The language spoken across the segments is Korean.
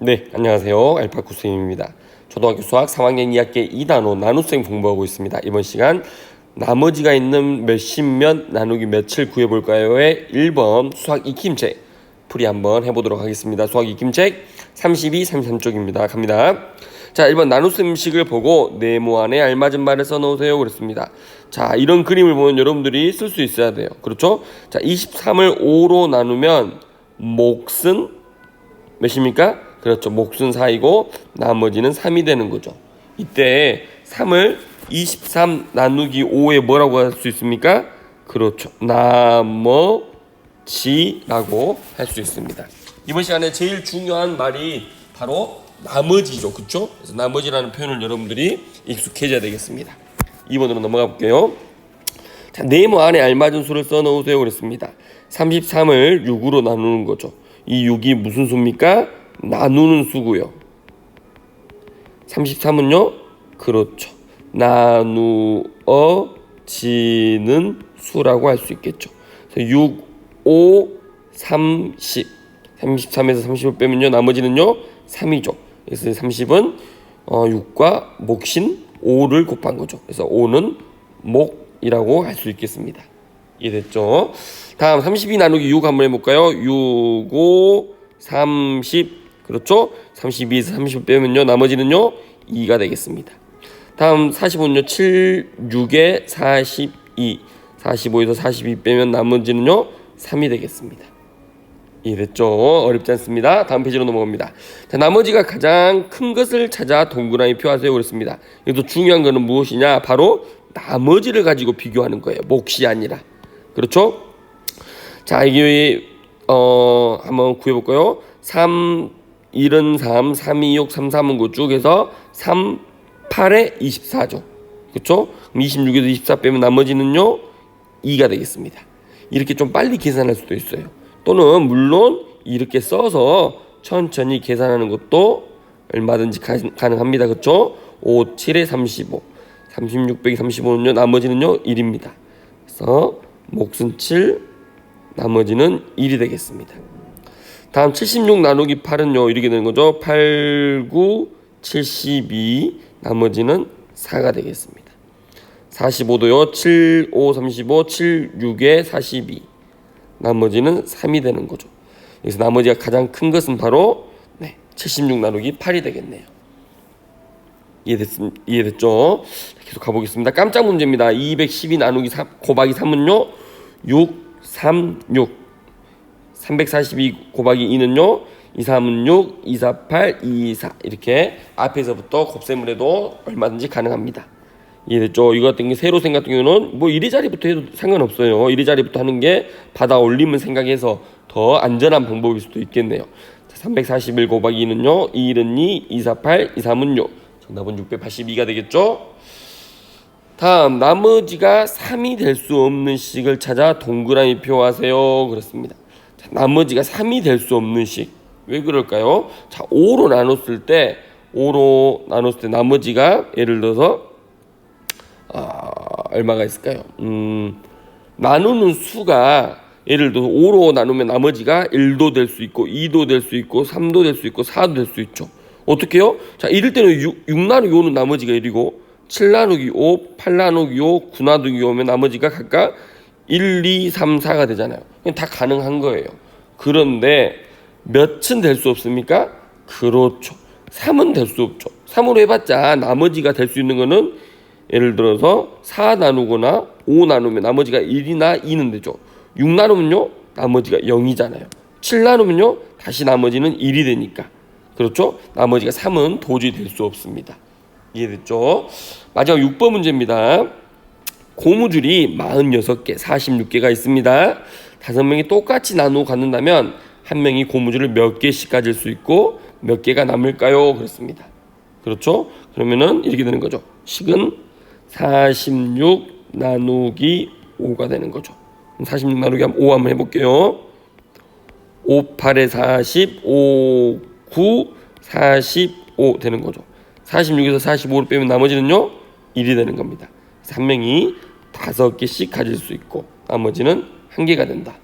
네, 안녕하세요. 알파쿠 선생님입니다. 초등학교 수학 3학년 2학기 2단원 나눗셈 공부하고 있습니다. 이번 시간 나머지가 있는 몇십몇 나누기 몇을 구해볼까요의 1번 수학 익힘책 풀이 한번 해보도록 하겠습니다. 수학 익힘책 32, 33쪽입니다. 갑니다. 자, 1번 나눗셈식을 보고 네모 안에 알맞은 말을 써놓으세요. 그랬습니다. 자, 이런 그림을 보면 여러분들이 쓸 수 있어야 돼요. 그렇죠? 자, 23을 5로 나누면 몫은 몇입니까? 그렇죠. 몫은 4이고 나머지는 3이 되는 거죠. 이때 3을 23 나누기 5에 뭐라고 할 수 있습니까? 그렇죠. 나머지라고 할 수 있습니다. 이번 시간에 제일 중요한 말이 바로 나머지죠. 그렇죠? 그래서 나머지라는 표현을 여러분들이 익숙해져야 되겠습니다. 2번으로 넘어가 볼게요. 자, 네모 안에 알맞은 수를 써 넣으세요. 그랬습니다. 33을 6으로 나누는 거죠. 이 6이 무슨 수입니까? 나누는 수고요. 33은요? 그렇죠. 나누어지는 수라고 할 수 있겠죠. 그래서 6, 5, 30. 33에서 30을 빼면요. 나머지는요. 3이죠. 그래서 30은 어, 6과 목신 5를 곱한 거죠. 그래서 5는 목이라고 할 수 있겠습니다. 이해됐죠? 다음 32 나누기 6 한번 해볼까요? 6, 5, 30 그렇죠? 32에서 30을 빼면요 나머지는요 2가 되겠습니다. 다음 45는요 7, 6에 42 45에서 42 빼면 나머지는요 3이 되겠습니다. 이해됐죠? 어렵지 않습니다. 다음 페이지로 넘어갑니다. 자, 나머지가 가장 큰 것을 찾아 동그라미 표하세요. 그랬습니다. 여기서 중요한 거는 무엇이냐? 바로 나머지를 가지고 비교하는 거예요. 몫이 아니라. 그렇죠? 자, 이게 어 한번 구해 볼까요? 3 1은 3, 3, 2, 6, 3, 3은 그쭉 해서 3, 8에 24죠. 그렇죠? 그럼 26에서 24 빼면 나머지는요 2가 되겠습니다. 이렇게 좀 빨리 계산할 수도 있어요. 또는 물론 이렇게 써서 천천히 계산하는 것도 얼마든지 가, 가능합니다. 그렇죠? 5, 7에 35, 36 빼기 35는요 나머지는요 1입니다. 그래서 몫은 7, 나머지는 1이 되겠습니다. 다음 76 나누기 8은요 이렇게 되는 거죠. 8, 9, 72 나머지는 4가 되겠습니다. 45도요. 7, 5, 35, 7, 6에 42 나머지는 3이 되는 거죠. 그래서 나머지가 가장 큰 것은 바로 네, 76 나누기 8이 되겠네요. 이해됐, 이해됐죠? 계속 가보겠습니다. 깜짝 문제입니다. 212 나누기 3, 곱하기 3은요 6, 3, 6 342 곱하기 2는요 2, 3은 6, 2, 4, 8, 2, 4 이렇게 앞에서부터 곱셈을 해도 얼마든지 가능합니다. 이해됐죠? 이거 같은 게 세로셈 같은 경우는 뭐 이리자리부터 해도 상관없어요. 이리자리부터 하는 게 받아 올림을 생각해서 더 안전한 방법일 수도 있겠네요. 자, 341 곱하기 2는요 2, 1은 2, 2, 4, 8, 2, 3은 6 정답은 682가 되겠죠? 다음 나머지가 3이 될 수 없는 식을 찾아 동그라미 표하세요. 그렇습니다. 자, 나머지가 3이 될 수 없는 식. 왜 그럴까요? 자, 5로 나눴을 때 5로 나눴을 때 나머지가 예를 들어서 아, 얼마가 있을까요? 음, 나누는 수가 예를 들어서 5로 나누면 나머지가 1도 될 수 있고 2도 될 수 있고 3도 될 수 있고 4도 될 수 있죠. 어떻게요? 자, 이럴 때는 6, 6 나누기 5는 나머지가 1이고 7 나누기 5, 8 나누기 5, 9 나누기 5면 나머지가 각각 1, 2, 3, 4가 되잖아요. 다 가능한 거예요. 그런데 몇은 될 수 없습니까? 그렇죠. 3은 될 수 없죠. 3으로 해봤자 나머지가 될 수 있는 거는 예를 들어서 4 나누거나 5 나누면 나머지가 1이나 2는 되죠. 6 나누면요 나머지가 0이잖아요. 7 나누면요 다시 나머지는 1이 되니까 그렇죠? 나머지가 3은 도저히 될 수 없습니다. 이해됐죠? 마지막 6번 문제입니다. 고무줄이 46개, 46개가 있습니다. 다섯 명이 똑같이 나누어 갖는다면 한 명이 고무줄을 몇 개씩 가질 수 있고 몇 개가 남을까요? 그렇습니다. 그렇죠? 그러면은 이렇게 되는 거죠. 식은 46 나누기 5가 되는 거죠. 46 나누기 5 한번 해볼게요. 5, 8에 40, 5, 9, 45 되는 거죠. 46에서 45를 빼면 나머지는요 1이 되는 겁니다. 한 명이 다섯 개씩 가질 수 있고 나머지는 한 개가 된다.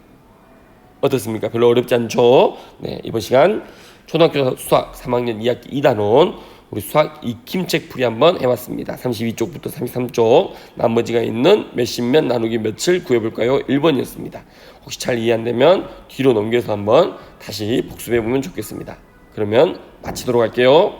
어떻습니까? 별로 어렵지 않죠? 네, 이번 시간 초등학교 수학 3학년 2학기 2단원 우리 수학 익힘책 풀이 한번 해봤습니다. 32쪽부터 33쪽 나머지가 있는 몇십몇 나누기 몇을 구해볼까요? 1번이었습니다. 혹시 잘 이해 안 되면 뒤로 넘겨서 한번 다시 복습해 보면 좋겠습니다. 그러면 마치도록 할게요.